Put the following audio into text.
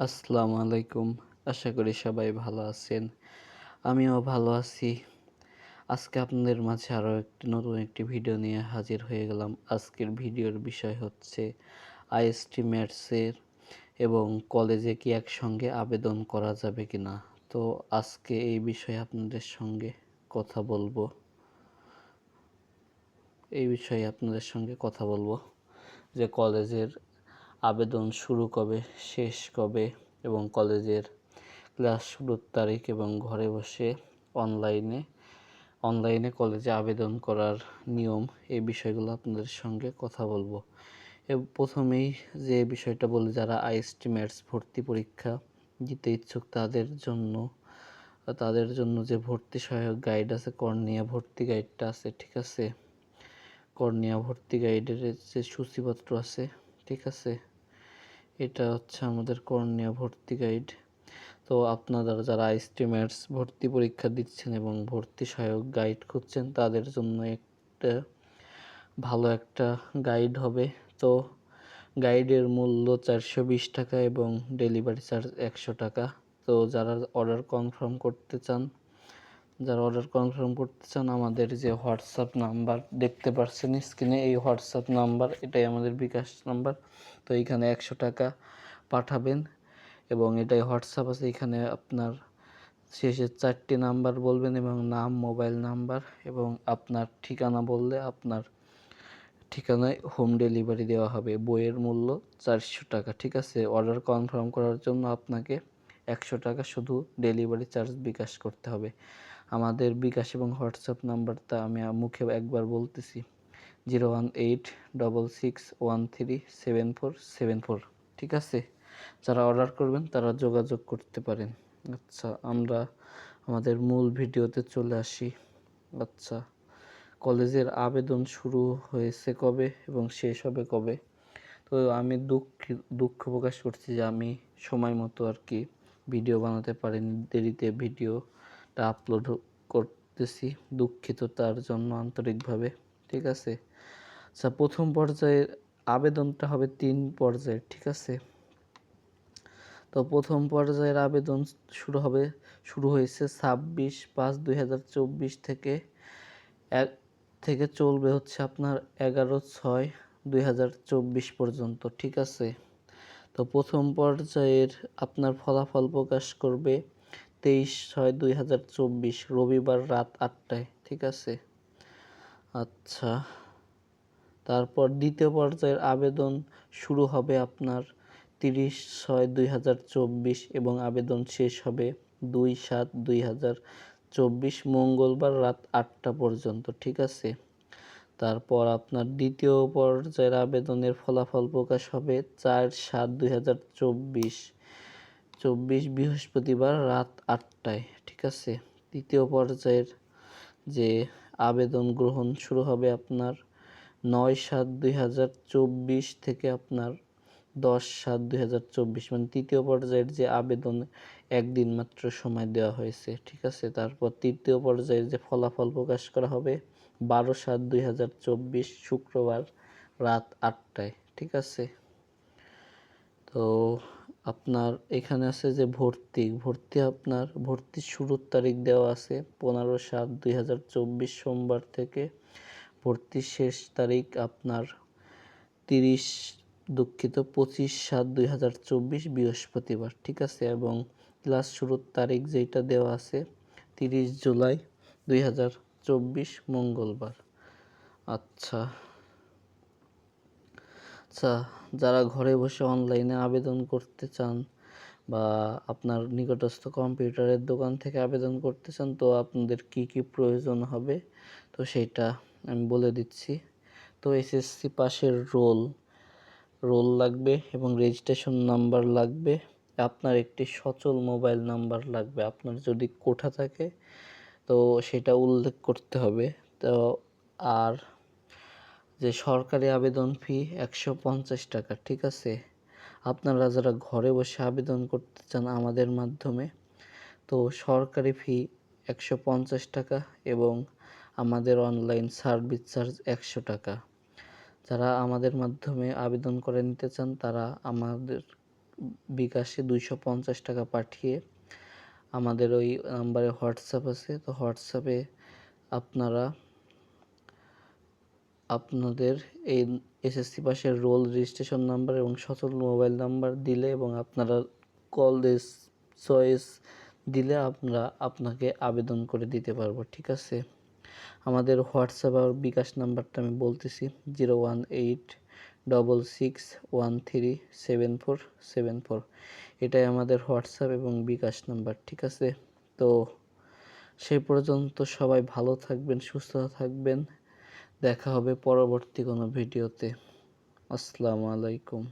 আসসালামু আলাইকুম। আশা করি সবাই ভালো আছেন। আমিও ভালো আছি। আজকে আপনাদের মাঝে আরও একটি নতুন একটি ভিডিও নিয়ে হাজির হয়ে গেলাম। আজকের ভিডিওর বিষয় হচ্ছে আইএসটি ম্যাটসের এবং কলেজে কি একসঙ্গে আবেদন করা যাবে কি না তো আজকে এই বিষয়ে আপনাদের সঙ্গে কথা বলব। এই বিষয়ে আপনাদের সঙ্গে কথা বলব যে কলেজের আবেদন শুরু কবে, শেষ কবে এবং কলেজের ক্লাস শুরুর তারিখ এবং ঘরে বসে অনলাইনে অনলাইনে কলেজে আবেদন করার নিয়ম এই বিষয়গুলো আপনাদের সঙ্গে কথা বলব। প্রথমেই যে বিষয়টা বলি, যারা আইএসটি ম্যাথস ভর্তি পরীক্ষা দিতে ইচ্ছুক, তাদের জন্য তাদের জন্য যে ভর্তি সহায়ক গাইড আছে, কর্নিয়া ভর্তি গাইডটা আছে, ঠিক আছে? কর্নিয়া ভর্তি গাইডের যে সূচিপত্র আছে, ঠিক আছে? এটা হচ্ছে আমাদের কর্নিয়া ভর্তি গাইড তো আপনারা যারা আইস্টিমেটস ভর্তি পরীক্ষা দিচ্ছেন এবং ভর্তি সহায়ক গাইড খুঁজছেন, তাদের জন্য একটা ভালো একটা গাইড হবে। তো গাইডের মূল্য চারশো বিশ টাকা এবং ডেলিভারি চার্জ একশো টাকা। তো যারা অর্ডার কনফার্ম করতে চান যারা অর্ডার কনফার্ম করতে চান আমাদের যে হোয়াটসঅ্যাপ নাম্বার দেখতে পাচ্ছেন স্ক্রিনে এই হোয়াটসঅ্যাপ নাম্বার এটাই আমাদের বিকাশ নাম্বার তো এইখানে একশো টাকা পাঠাবেন এবং এটাই হোয়াটসঅ্যাপ আছে। এখানে আপনার শেষের চারটি নাম্বার বলবেন এবং নাম মোবাইল নাম্বার এবং আপনার ঠিকানা বললে আপনার ঠিকানায় হোম ডেলিভারি দেওয়া হবে। বইয়ের মূল্য চারশো টাকা, ঠিক আছে? অর্ডার কনফার্ম করার জন্য আপনাকে একশো টাকা শুধু ডেলিভারি চার্জ বিকাশ করতে হবে। আমাদের বিকাশ এবং হোয়াটসঅ্যাপ নাম্বারটা আমি মুখে একবার বলতেছি। Zero one eight double six one three seven four seven four, ঠিক আছে? যারা অর্ডার করবেন তারা যোগাযোগ করতে পারেন। আচ্ছা আমরা আমাদের মূল ভিডিওতে চলে আসি। আচ্ছা কলেজের আবেদন শুরু হয়েছে কবে এবং শেষ হবে কবে? তো আমি দুঃখ দুঃখ প্রকাশ করছি যে আমি সময় মতো আর কি ভিডিও বানাতে পারিনি, দেরিতে ভিডিওটা আপলোড করতেছি, দুঃখিত তার জন্য আন্তরিকভাবে, ঠিক আছে? আচ্ছা প্রথম পর্যায়ের আবেদনটা হবে তিন পর্যায়ের, ঠিক আছে? তো প্রথম পর্যায়ের আবেদন শুরু হবে, শুরু হয়েছে ছাব্বিশ পাঁচ দুই থেকে এক, থেকে চলবে হচ্ছে আপনার এগারো ছয় দুই পর্যন্ত, ঠিক আছে? তো প্রথম পর্যায়ের আপনার ফলাফল প্রকাশ করবে তেইশ ছয় দুই হাজার চব্বিশ রবিবার রাত আটটায়, ঠিক আছে? আচ্ছা তারপর দ্বিতীয় পর্যায়ের আবেদন শুরু হবে আপনার তিরিশ ছয় দুই হাজার চব্বিশ এবং আবেদন শেষ হবে দুই সাত দুই হাজার চব্বিশ মঙ্গলবার রাত আটটা পর্যন্ত, ঠিক আছে? তারপর আপনার দ্বিতীয় পর্যায়ের আবেদনের ফলাফল প্রকাশ হবে চার সাত দুই হাজার চব্বিশ। চব্বিশ বৃহস্পতিবার রাত আটটায়, ঠিক আছে? তৃতীয় পর্যায়ের যে আবেদন গ্রহণ শুরু হবে আপনার নয় সাত দুই হাজার চব্বিশ থেকে আপনার দশ সাত দুই হাজার চব্বিশ। মানে তৃতীয় পর্যায়ের যে আবেদন, একদিন মাত্র সময় দেওয়া হয়েছে, ঠিক আছে? তারপর তৃতীয় পর্যায়ের যে ফলাফল প্রকাশ করা হবে বারো সাত দুই হাজার চব্বিশ শুক্রবার রাত আটটায়, ঠিক আছে? তো আপনার এখানে আছে যে ভর্তি ভর্তি আপনার ভর্তির শুরুর তারিখ দেওয়া আছে পনেরো সাত দুই হাজার চব্বিশ সোমবার থেকে। ভর্তির শেষ তারিখ আপনার তিরিশ, দুঃখিত পঁচিশ সাত দুই হাজার চব্বিশ বৃহস্পতিবার, ঠিক আছে? এবং ক্লাস শুরুর তারিখ যেটা দেওয়া আছে তিরিশ জুলাই দুই হাজার চব্বিশ মঙ্গলবার। আচ্ছা। আচ্ছা যারা ঘরে বসে অনলাইনে আবেদন করতে চান বা আপনার নিকটস্থ কম্পিউটারের দোকান থেকে আবেদন করতে চান, তো আপনাদের কি কি প্রয়োজন হবে? তো সেটা আমি বলে দিচ্ছি। তো এসএসসি পাশের রোল রোল লাগবে এবং রেজিস্ট্রেশন নাম্বার লাগবে। আপনার একটি সচল মোবাইল নাম্বার লাগবে। আপনার যদি কোঠা থাকে তো সেটা উল্লেখ করতে হবে। তো আর যে সরকারি আবেদন ফি একশো পঞ্চাশ টাকা, ঠিক আছে? আপনারা যারা ঘরে বসে আবেদন করতে চান আমাদের মাধ্যমে, তো সরকারি ফি একশো পঞ্চাশ টাকা এবং আমাদের অনলাইন সার্ভিস চার্জ একশো টাকা। যারা আমাদের মাধ্যমে আবেদন করে নিতে চান, তারা আমাদের বিকাশে দুইশো পঞ্চাশ টাকা পাঠিয়ে আমাদের ওই নাম্বারে হোয়াটসঅ্যাপ আছে, তো হোয়াটসঅ্যাপে আপনারা আপনাদের এই এসএসসি পাশের রোল রেজিস্ট্রেশন নাম্বার এবং সচল মোবাইল নাম্বার দিলে এবং আপনারা কল কলেজ চয়েস দিলে আমরা আপনাকে আবেদন করে দিতে পারব, ঠিক আছে? আমাদের হোয়াটসঅ্যাপ আর বিকাশ নাম্বারটা আমি বলতেছি, zero one eight double six one three seven four seven four এটাই আমাদের হোয়াটসঅ্যাপ এবং বিকাশ নাম্বার, ঠিক আছে? তো সেই পর্যন্ত সবাই ভালো থাকবেন, সুস্থ থাকবেন। দেখা হবে পরবর্তী কোনো ভিডিওতে। আসসালামু আলাইকুম।